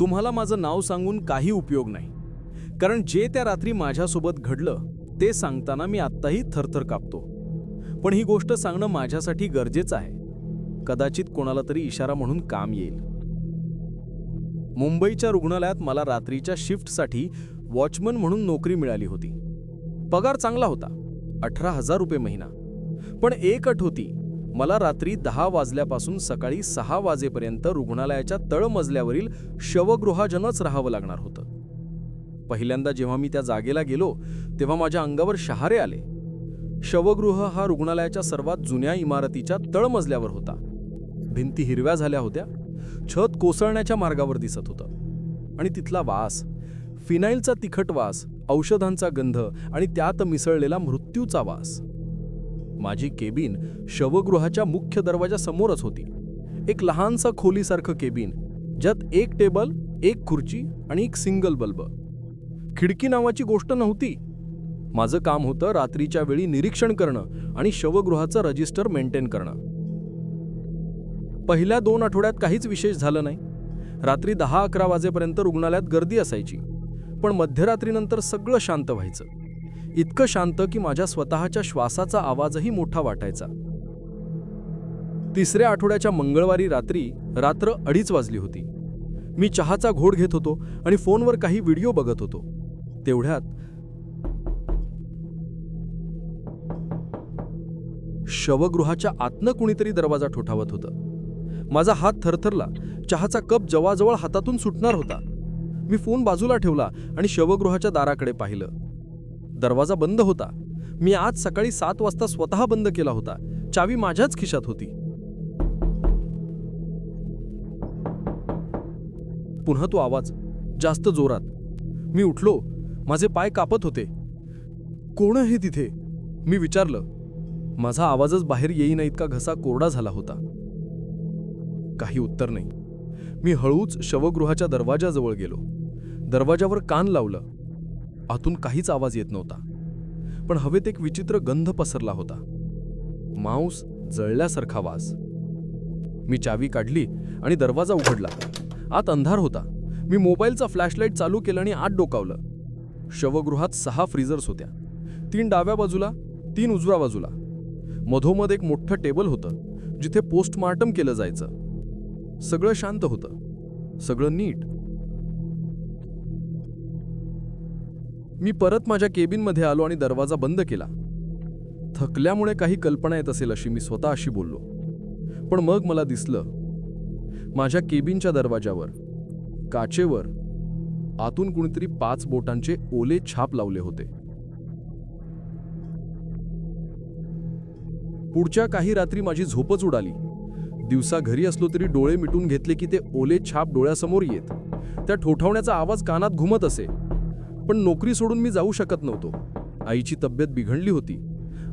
तुम्हाला माझं नाव सांगून काही उपयोग नाही. कारण जे त्या रात्री माझ्यासोबत घडलं ते सांगताना मी आत्ताही थरथर कापतो. पण ही गोष्ट सांगणं माझ्यासाठी गरजेचं आहे. कदाचित कोणाला तरी इशारा म्हणून काम येईल. मुंबईच्या रुग्णालयात मला रात्रीच्या शिफ्टसाठी वॉचमन म्हणून नोकरी मिळाली होती. पगार चांगला होता अठरा हजार रुपये महिना. पण एक अट होती मला रात्री दहा वाजल्यापासून सकाळी सहा वाजेपर्यंत रुग्णालयाच्या तळमजल्यावरील शवगृहाजनच राहावं लागणार होतं. पहिल्यांदा जेव्हा मी त्या जागेला गेलो तेव्हा माझ्या अंगावर शहारे आले. शवगृह हा रुग्णालयाच्या सर्वात जुन्या इमारतीच्या तळमजल्यावर होता. भिंती हिरव्या झाल्या होत्या. छत कोसळण्याच्या मार्गावर दिसत होतं. आणि तिथला वास फिनाईलचा तिखट वास औषधांचा गंध आणि त्यात मिसळलेला मृत्यूचा वास. माझी केबिन शवगृहाच्या मुख्य दरवाजासमोरच होती. एक लहानसा खोलीसारखं केबिन ज्यात एक टेबल एक खुर्ची आणि एक सिंगल बल्ब. खिडकी नावाची गोष्ट नव्हती. माझं काम होतं रात्रीच्या वेळी निरीक्षण करणं आणि शवगृहाचं रजिस्टर मेंटेन करणं. पहिल्या दोन आठवड्यात काहीच विशेष झालं नाही. रात्री दहा अकरा वाजेपर्यंत रुग्णालयात गर्दी असायची. पण मध्यरात्रीनंतर सगळं शांत व्हायचं. इतकं शांत की माझ्या स्वतःच्या श्वासाचा आवाजही मोठा वाटायचा. तिसऱ्या आठवड्याच्या मंगळवारी रात्री रात्र अडीच वाजली होती. मी चहाचा घोड घेत होतो आणि फोनवर काही व्हिडिओ बघत होतो. तेवढ्यात शवगृहाच्या आतनं कुणीतरी दरवाजा ठोठावत होतं. माझा हात थरथरला. चहाचा कप जवळजवळ हातातून सुटणार होता. मी फोन बाजूला ठेवला आणि शवगृहाच्या दाराकडे पाहिलं. दरवाजा बंद होता. मी आज सकाळी सात वाजता स्वतः बंद केला होता. चावी माझ्याच खिशात होती. पुन्हा तो आवाज जास्त जोरात. मी उठलो. माझे पाय कापत होते. कोण आहे तिथे? मी विचारलं. माझा आवाजच बाहेर येईना इतका घसा कोरडा झाला होता. काही उत्तर नाही. मी हळूच शवगृहाच्या दरवाजाजवळ गेलो. दरवाजावर कान लावलं. आतून काहीच आवाज येत नव्हता. पण हवेत एक विचित्र गंध पसरला होता. मांस जळल्यासारखा वास. मी चावी काढली आणि दरवाजा उघडला. आत अंधार होता. मी मोबाईलचा फ्लॅशलाईट चालू केलं आणि आत डोकावलं. शवगृहात सहा फ्रीजर्स होत्या. तीन डाव्या बाजूला तीन उजव्या बाजूला. मधोमध एक मोठं टेबल होतं जिथे पोस्टमार्टम केलं जायचं. सगळं शांत होतं. सगळं नीट. मी परत माझ्या केबिनमध्ये आलो आणि दरवाजा बंद केला. थकल्यामुळे काही कल्पना येत असेल अशी मी स्वतः अशी बोललो. पण मग मला दिसलं माझ्या केबिनच्या दरवाजावर काचेवर आतून कुणीतरी पाच बोटांचे ओले छाप लावले होते. पुढच्या काही रात्री माझी झोपच उडाली. दिवसा घरी असलो तरी डोळे मिटून घेतले की ते ओले छाप डोळ्यासमोर येत. त्या ठोठावण्याचा आवाज कानात घुमत असे. पण नोकरी सोडून मी जाऊ शकत नव्हतो. आईची तब्येत बिघडली होती.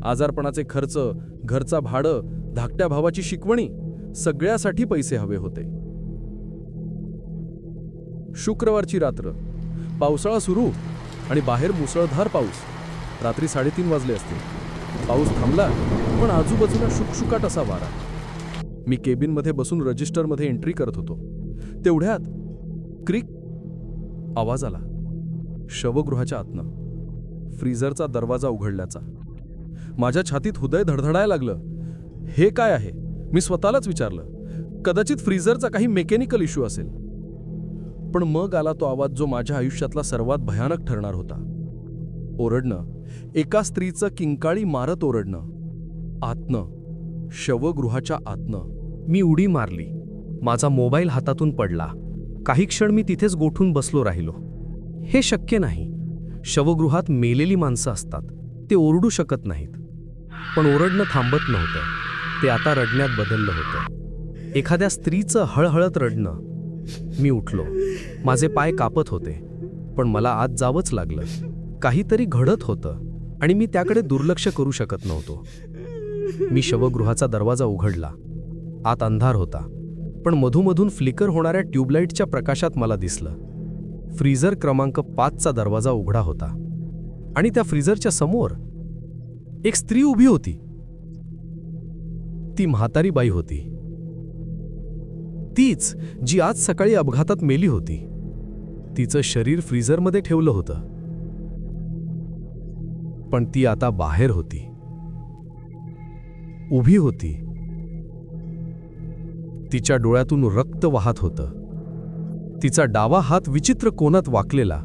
आजारपणाचे खर्च घरचा भाडं धाकट्या भावाची शिकवणी सगळ्यासाठी पैसे हवे होते. शुक्रवारची रात्र. पावसाळा सुरू आणि बाहेर मुसळधार पाऊस. रात्री साडेतीन वाजले असते. पाऊस थांबला पण आजूबाजूला शुकशुकाट असा वारा. मी केबिनमध्ये बसून रजिस्टरमध्ये एंट्री करत होतो. तेवढ्यात क्रिक आवाज आला. शवगृहाच्या आतनं. फ्रीझरचा दरवाजा उघडल्याचा. माझ्या छातीत हृदय धडधडायला लागलं. हे काय आहे? मी स्वतःलाच विचारलं. कदाचित फ्रीझरचा काही मेकॅनिकल इश्यू असेल. पण मग आला तो आवाज जो माझ्या आयुष्यातला सर्वात भयानक ठरणार होता. ओरडणं. एका स्त्रीचं किंकाळी मारत ओरडणं. आतनं. शवगृहाच्या आतनं. मी उडी मारली. माझा मोबाईल हातातून पडला. काही क्षण मी तिथेच गोठून बसलो राहिलो. हे शक्य नाही. शवगृहात मेलेली माणसं असतात. ते ओरडू शकत नाहीत. पण ओरडणं थांबत नव्हतं. ते आता रडण्यात बदललं होतं. एखाद्या स्त्रीचं हळहळत रडणं. मी उठलो. माझे पाय कापत होते. पण मला आत जावंच लागलं. काहीतरी घडत होतं. आणि मी त्याकडे दुर्लक्ष करू शकत नव्हतो. मी शवगृहाचा दरवाजा उघडला. आत अंधार होता. पण मधूमधून फ्लिकर होणाऱ्या ट्यूबलाईटच्या प्रकाशात मला दिसलं. फ्रीझर क्रमांक पाचचा दरवाजा उघडा होता. आणि त्या फ्रीझरच्या समोर एक स्त्री उभी होती. ती म्हातारी बाई होती. तीच जी आज सकाळी अपघातात मेली होती. तिचं शरीर फ्रीझरमध्ये ठेवलं होतं. पण ती आता बाहेर होती. उभी होती. तिच्या डोळ्यातून रक्त वाहत होतं. तिचा डावा हात विचित्र कोनात वाकलेला.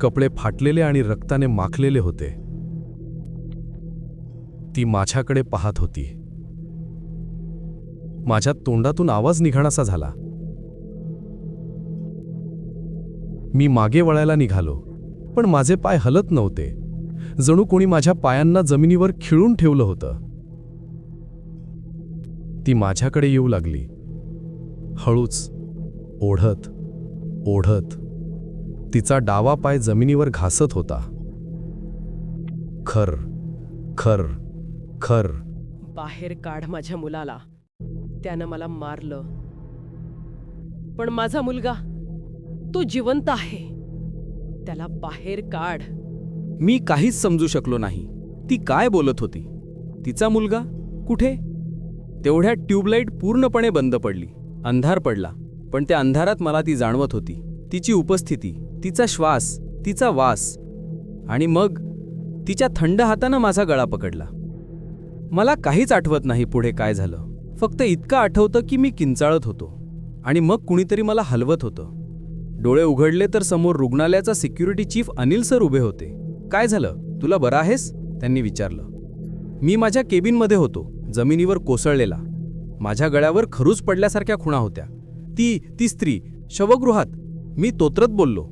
कपडे फाटलेले आणि रक्ताने माखलेले होते. ती माझ्याकडे पाहत होती. माझ्या तोंडातून आवाज निघाणासा झाला. मी मागे वळायला निघालो पण माझे पाय हलत नव्हते. जणू कोणी माझ्या पायांना जमिनीवर खिळून ठेवलं होतं. ती माझ्याकडे येऊ लागली. हळूच ओढत ओढत. तिचा डावा पाय जमिनीवर घासत होता. खर खर खर. बाहेर काढ माझ्या मुलाला. त्यानं मला मारलं. पण माझा मुलगा तो जिवंत आहे. त्याला बाहेर काढ. मी काहीच समजू शकलो नाही. ती काय बोलत होती? तिचा मुलगा कुठे? तेवढ्यात ट्यूबलाईट पूर्णपणे बंद पडली. अंधार पडला. पण त्या अंधारात मला ती जाणवत होती. तिची उपस्थिती तिचा श्वास तिचा वास. आणि मग तिच्या थंड हातानं माझा गळा पकडला. मला काहीच आठवत नाही पुढे काय झालं. फक्त इतकं आठवतं की मी किंचाळत होतो. आणि मग कुणीतरी मला हलवत होतं. डोळे उघडले तर समोर रुग्णालयाचा सिक्युरिटी चीफ अनिल सर उभे होते. काय झालं? तुला बरं आहेस? त्यांनी विचारलं. मी माझ्या केबिनमध्ये होतो. जमिनीवर कोसळलेला. माझ्या गळ्यावर खरूच पडल्यासारख्या खुणा होत्या. ती ती स्त्री शवगृहात. मी तोत्रत बोललो.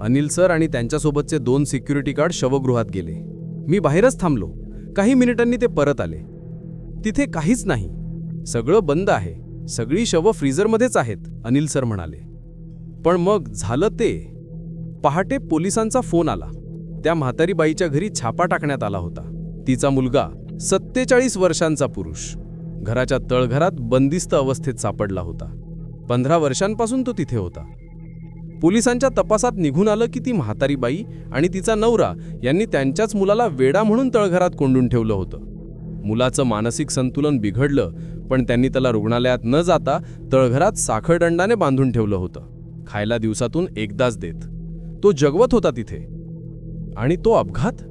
अनिल सर आणि त्यांच्यासोबतचे दोन सिक्युरिटी गार्ड शवगृहात गेले. मी बाहेरच थांबलो. काही मिनिटांनी ते परत आले. तिथे काहीच नाही. सगळं बंद आहे. सगळी शव फ्रीझरमध्येच आहेत अनिल सर म्हणाले. पण मग झालं ते. पहाटे पोलिसांचा फोन आला. त्या म्हातारी बाईच्या घरी छापा टाकण्यात आला होता. तिचा मुलगा सत्तेचाळीस वर्षांचा पुरुष. घराच्या तळघरात बंदिस्त अवस्थेत सापडला होता. पंधरा वर्षांपासून तो तिथे होता. पोलिसांच्या तपासात निघून आलं की ती म्हातारी बाई आणि तिचा नवरा यांनी त्यांच्याच मुलाला वेडा म्हणून तळघरात कोंडून ठेवलं होतं. मुलाचं मानसिक संतुलन बिघडलं पण त्यांनी त्याला रुग्णालयात न जाता तळघरात साखरदंडाने बांधून ठेवलं होतं. खायला दिवसातून एकदाच देत. तो जगवत होता तिथे. आणि तो अपघात?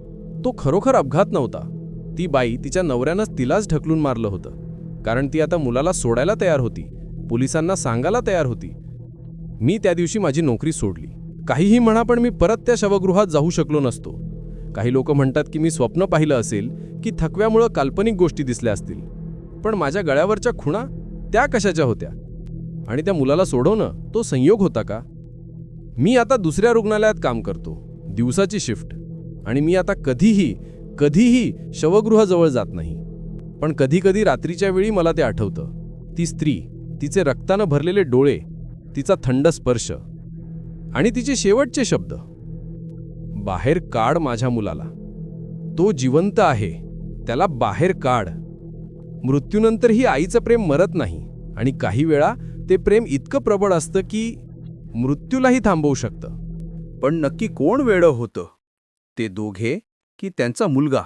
तो खरोखर अपघात नव्हता. ती बाई तिच्या नवऱ्यानंच तिलाच ढकलून मारलं होतं. कारण ती आता मुलाला सोडायला तयार होती. पोलिसांना सांगायला तयार होती. मी त्या दिवशी माझी नोकरी सोडली. काहीही म्हणा पण मी परत त्या शवगृहात जाऊ शकलो नसतो. काही लोक म्हणतात की मी स्वप्न पाहिलं असेल की थकव्यामुळं काल्पनिक गोष्टी दिसल्या असतील. पण माझ्या गळ्यावरच्या खुणा त्या कशाच्या होत्या? आणि त्या मुलाला सोडवणं तो संयोग होता का? मी आता दुसऱ्या रुग्णालयात काम करतो. दिवसाची शिफ्ट. आणि मी आता कधीही कधीही शवगृहाजवळ जात नाही. पण कधीकधी रात्रीच्या वेळी मला ते आठवतं. ती स्त्री तिचे रक्तानं भरलेले डोळे तिचा थंड स्पर्श आणि तिचे शेवटचे शब्द. बाहेर काढ माझ्या मुलाला. तो जिवंत आहे त्याला बाहेर काढ. मृत्यूनंतरही आईचं प्रेम मरत नाही आणि काही वेळा ते प्रेम इतकं प्रबळ असतं की मृत्यूलाही थांबवू शकतं. पण नक्की कोण वेळं होतं? ते दोघे की त्यांचा मुलगा?